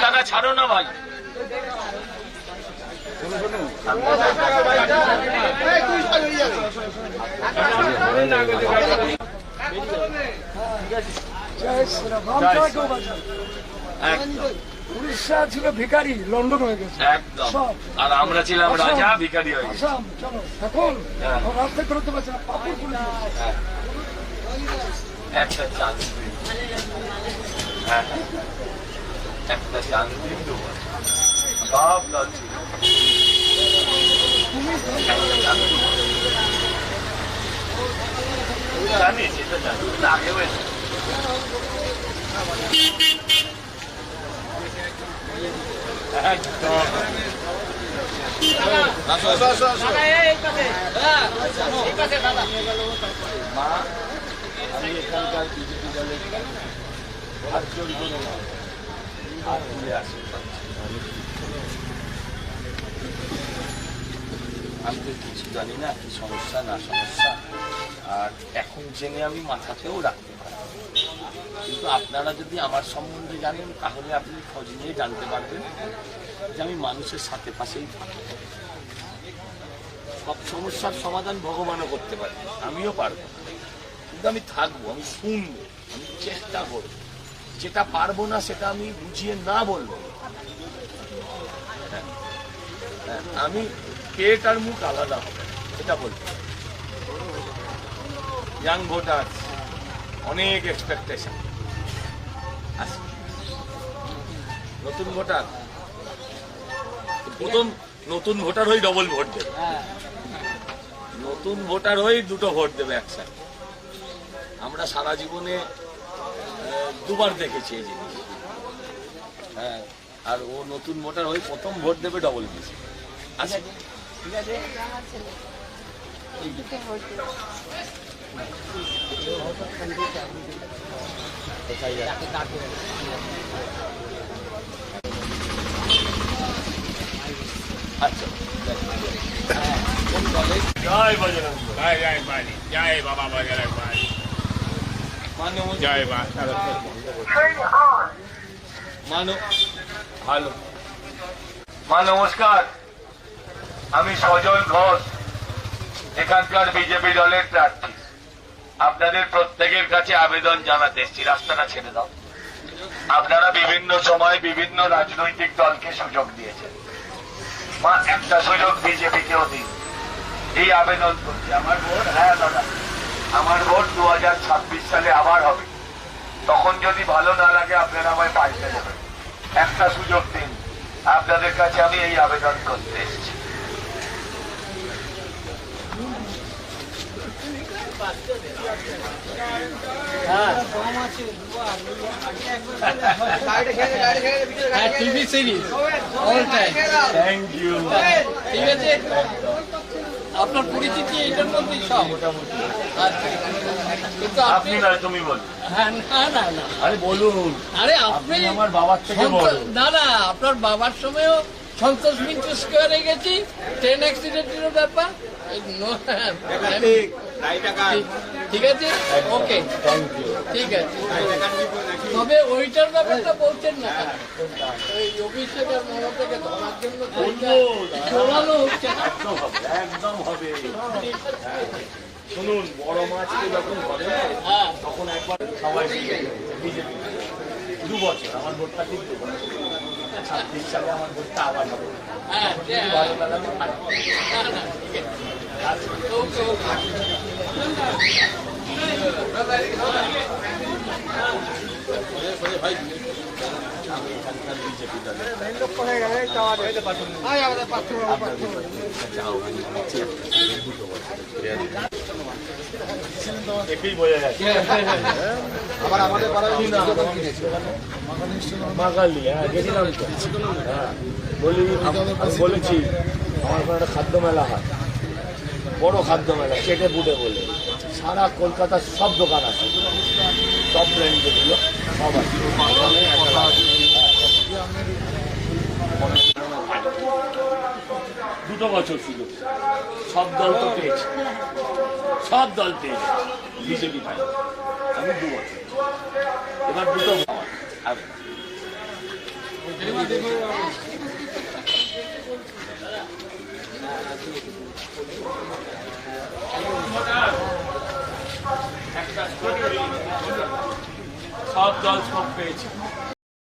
রাস্তাটা ছাড়ো না ভাই। উড়িষ্যা ছিল ভিখারি লন্ডন হয়ে গেছে সব। আর আমরা ছিলাম রাজা ভিখারি হয়ে গেছি। আসাম চলো। এখন হ্যাঁ। রাস্তা করতে পারছে না পাপুর পুলিশ একটা হ্যাঁ। আগে হয়েছে মা আমি এখানকার বিজেপি দলের হাত তুলে আসি আমি তো কিছু জানি না, কি সমস্যা, না সমস্যা। আর এখন জেনে আমি মাথাতেও রাখতে পারি। কিন্তু আপনারা যদি আমার সম্বন্ধে জানেন, তাহলে আপনি খোঁজ নিয়ে জানতে পারবেন যে আমি মানুষের সাথে পাশেই থাকি। সব সমস্যার সমাধান ভগবানও করতে পারে, আমিও পারব। কিন্তু আমি থাকব, আমি শুনব, আমি চেষ্টা করব। যেটা পারব না সেটা আমি বুঝিয়ে না বলব। হ্যাঁ। হ্যাঁ, আমি পেট আর মুখ আলাদা হবে এটা বলব। ইয়াং ভোটার অনেক এক্সপেকটেশন আছে নতুন ভোটার। প্রথম নতুন ভোটার হয়ে ডবল ভোট দেবে। নতুন ভোটার হয়ে দুটো ভোট দেবে একসাথে। আমরা সারা জীবনে দুবার দেখেছি এই জিনিস। হ্যাঁ আর ও নতুন ভোটার ওই প্রথম ভোট দেবে ডবল মিস আচ্ছা ঠিক আছে? কোথায় আচ্ছা কোন কলেজ জয় বজরঙ্গ জয় জয় জয় বাবা বজরং বালি মানব জয় মা মানো ভালো মা নমস্কার আমি সজল ঘোষ এখানকার বিজেপি দলের প্রার্থী। আপনাদের প্রত্যেকের কাছে আবেদন জানাতে এসছি। রাস্তাটা ছেড়ে দাও। আপনারা বিভিন্ন সময় বিভিন্ন রাজনৈতিক দলকে সুযোগ দিয়েছেন। মা একটা সুযোগ বিজেপিকেও দিন। এই আবেদন করছি। আমার ভোট হ্যাঁ দাদা। আমার ভোট দু হাজার ছাব্বিশ সালে আবার হবে। তখন যদি ভালো না লাগে আপনারা আমায় পাল্টে দেবেন। একটা সুযোগ দিন। আপনাদের কাছে আমি এই আবেদন করতে এসেছি। TV series. All time thank you ঠিক আছে। আপনার পরিচিতি এটার মধ্যেই সব। কিন্তু আপনি আপনি না তুমি বল। হ্যাঁ না না না। আরে বলুন। আরে আপনি আমার বাবার থেকে বড় না না আপনার বাবার সময়ও সন্তোষ মিন্টু স্কোয়ারে গেছি। ট্রেন অ্যাক্সিডেন্টের ব্যাপার। ঠিক- আছে? ওকে ঠিক আছে। তবে ওইটার ব্যাপারটা বলছেন না ওই অভিষেক আর মমতাকে ধরার জন্য হচ্ছে না? একদম হবে হবে। হ্যাঁ। শুনুন বড় মাছকে যখন ধরে হ্যাঁ। তখন একবার সবাই বিজেপি দু বছর আমার ভোটটা ঠিক দু বছর। ছাব্বিশ সালে আমার ভোটটা আবার হবে। হ্যাঁ ভালো না লাগে হ্যাঁ বলেছি আমার ওখানে একটা খাদ্য মেলা হয়। বড় খাদ্য মেলা চেটে বুটে বলে। সারা কলকাতার সব দোকান আছে। সব ব্র্যান্ড যেগুলো, সব আছে। দুটো বছর ছিল। সব দল তো পেয়েছে। সব দল পেয়েছে। বিজেপি পাই আমি দু বছর। এবার দুটো পাওয়া আর সব দল সব পেয়েছে